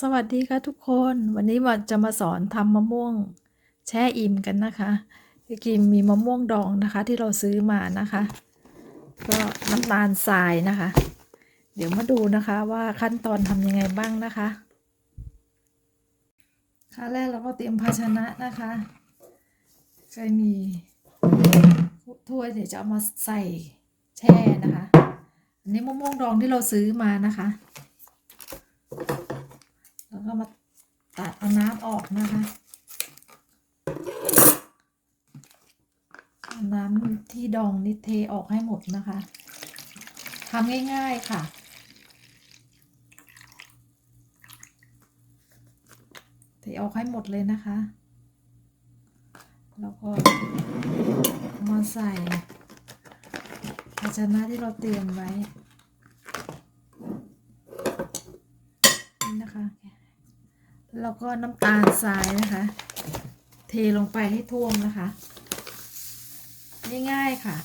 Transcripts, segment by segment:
สวัสดีค่ะทุกคน วันนี้ว่าจะมาสอนทำมะม่วง แช่อิ่มกันนะคะพี่กิมมีมะม่วงดองนะคะ ที่เราซื้อมานะคะ ก็น้ำตาลทรายนะคะ เดี๋ยวมาดูนะคะว่าขั้นตอนทำยังไงบ้างนะคะขั้นแรกเราก็เตรียมภาชนะนะคะก็มีถ้วยเดี๋ยวจะเอามาใส่แช่นะคะ อันนี้มะม่วงดองที่เราซื้อมานะคะ แล้วก็มาตัดเออกนะคะ น้ำที่ดองนี่เทออกให้หมดนะคะทำง่ายๆค่ะ เทออกให้หมดเลยนะคะ แล้วก็มาใส่ภาชนะที่เราเตรียมไว้ นี่นะคะ แล้วก็น้ำตาลทรายนะคะ เทลงไปให้ท่วมนะคะ ง่ายๆค่ะ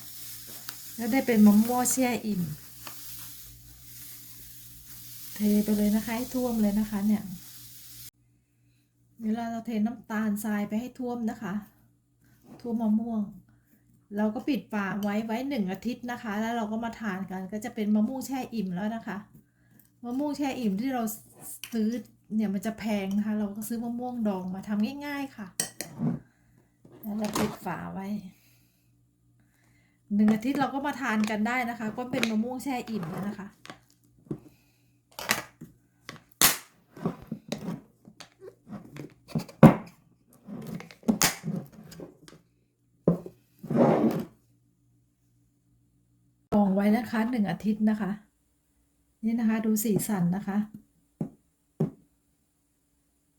แล้วได้เป็นมะม่วงแช่อิ่ม เทไปเลยนะคะให้ท่วมเลยนะคะเนี่ย เวลาเราเทน้ำตาลทรายไปให้ท่วมนะคะ ท่วมมะม่วง เราก็ปิดฝาไว้ไว้หนึ่งอาทิตย์นะคะ แล้วเราก็มาทานกันก็จะเป็นมะม่วงแช่อิ่มแล้วนะคะ มะม่วงแช่อิ่มที่เราซื้อ เนี่ยมันจะแพงนะคะ เราก็ซื้อมะม่วงดองมาทำง่าย ๆค่ะ แล้วเราปิดฝาไว้หนึ่งอาทิตย์เราก็มาทานกันได้นะคะ ก็เป็นมะม่วงแช่อิ่มแล้วนะคะดองไว้นะคะหนึ่งอาทิตย์นะคะ นี่นะคะดูสีสันนะคะ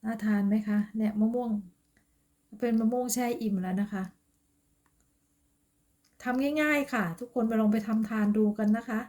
น่าทานไหมคะ เนี่ยมะม่วง เป็นมะม่วงแช่อิ่มแล้วนะคะทำง่ายๆค่ะ ทุกคนไปลองไปทำทานดูกันนะคะ